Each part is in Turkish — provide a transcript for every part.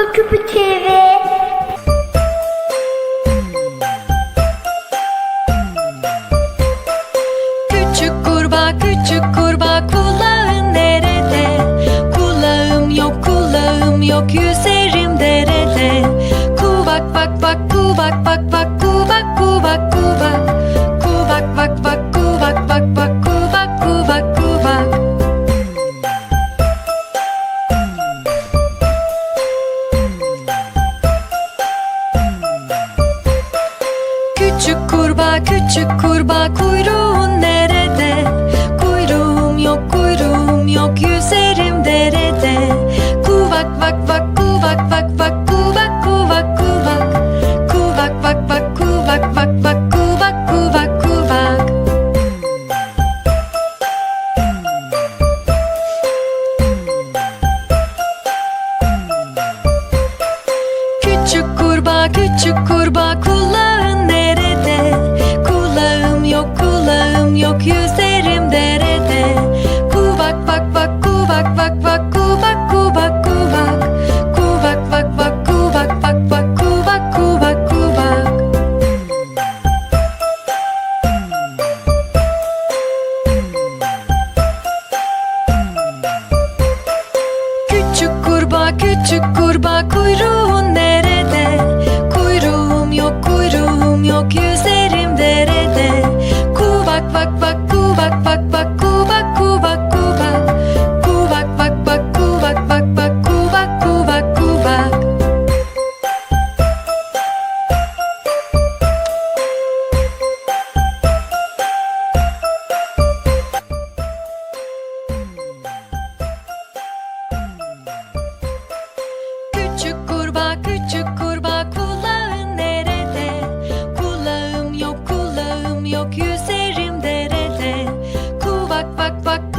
Kuru TV. Küçük kurbağa, küçük kurbağa kulağın nerede? Kulağım yok, kulağım yok, yüzerim derede. Ku bak bak bak, bak bak, fuck, fuck, fuck. buck, buck,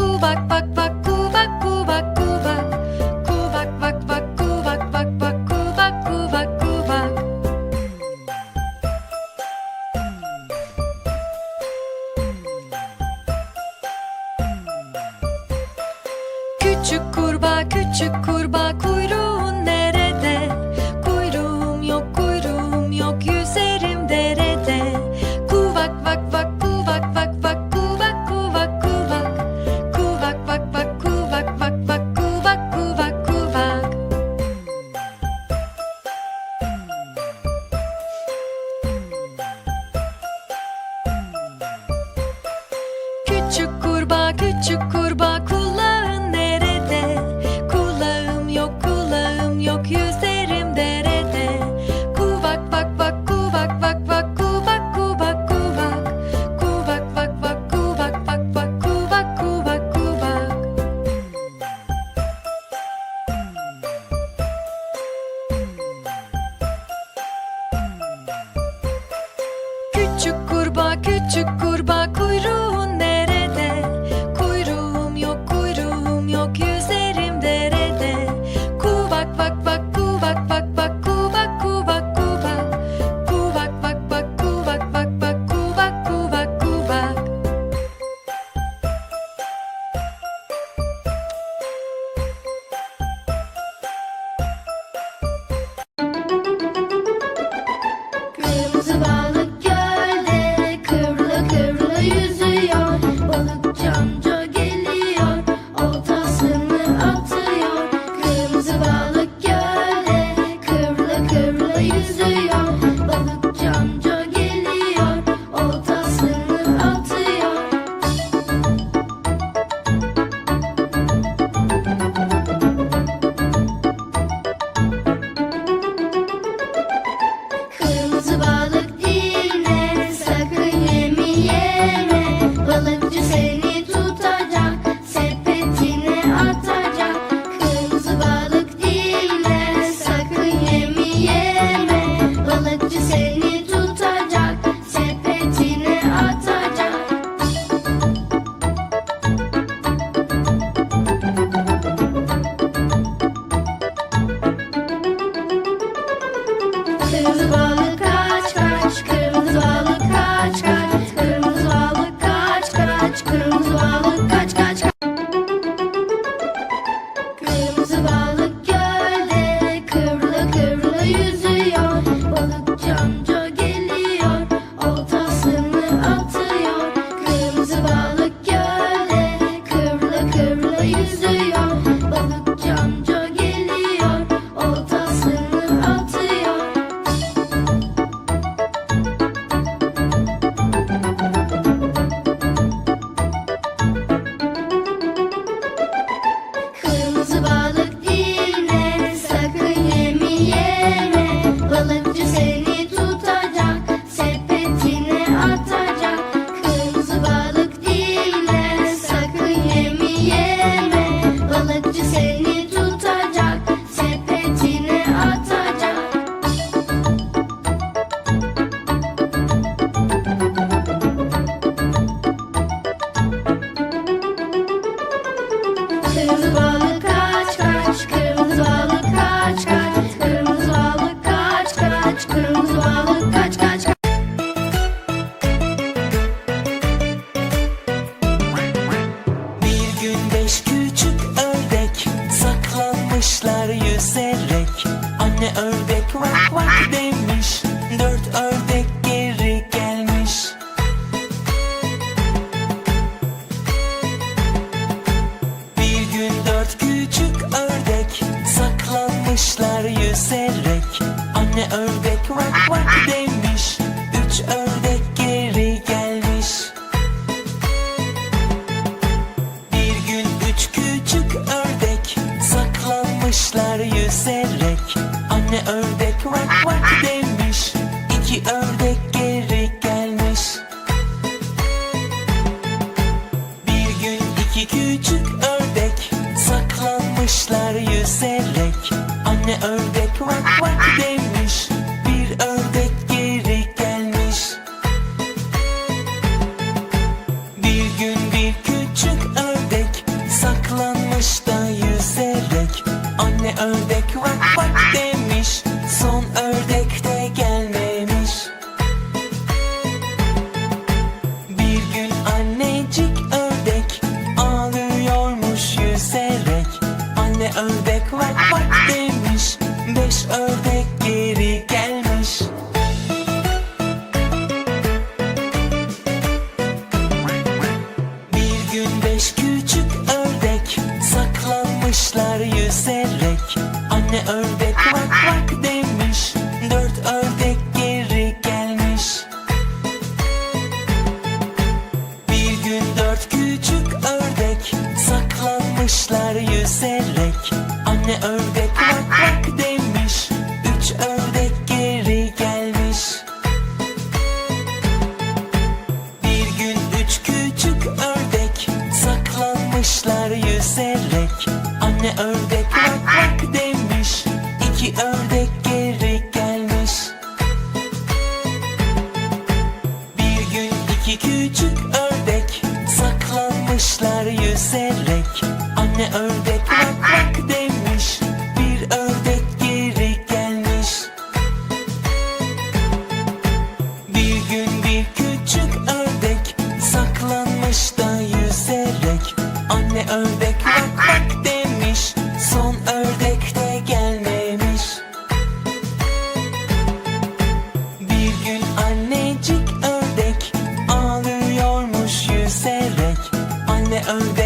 iki küçük ördek saklanmışlar yüzerek. Anne ördek vak vak demiş Bir ördek geri gelmiş. Bir gün bir küçük ördek saklanmış da yüzerek. Anne ördek ördek vak vak demiş. Beş ördek yüzerek Anne ördek vak vak demiş. Üç ördek geri gelmiş. Bir gün üç küçük ördek saklanmışlar yüzerek Anne ördek vak vak demiş. İki ördek geri gelmiş. Bir gün iki küçük ördek saklanmışlar yüzerek Anne ördek vak vak demiş Bir ördek geri gelmiş. Bir gün bir küçük ördek saklanmış da yüzerek Anne ördek vak vak demiş son ördek de gelmemiş. Bir gün annecik ördek ağlıyormuş yüzerek Anne ördek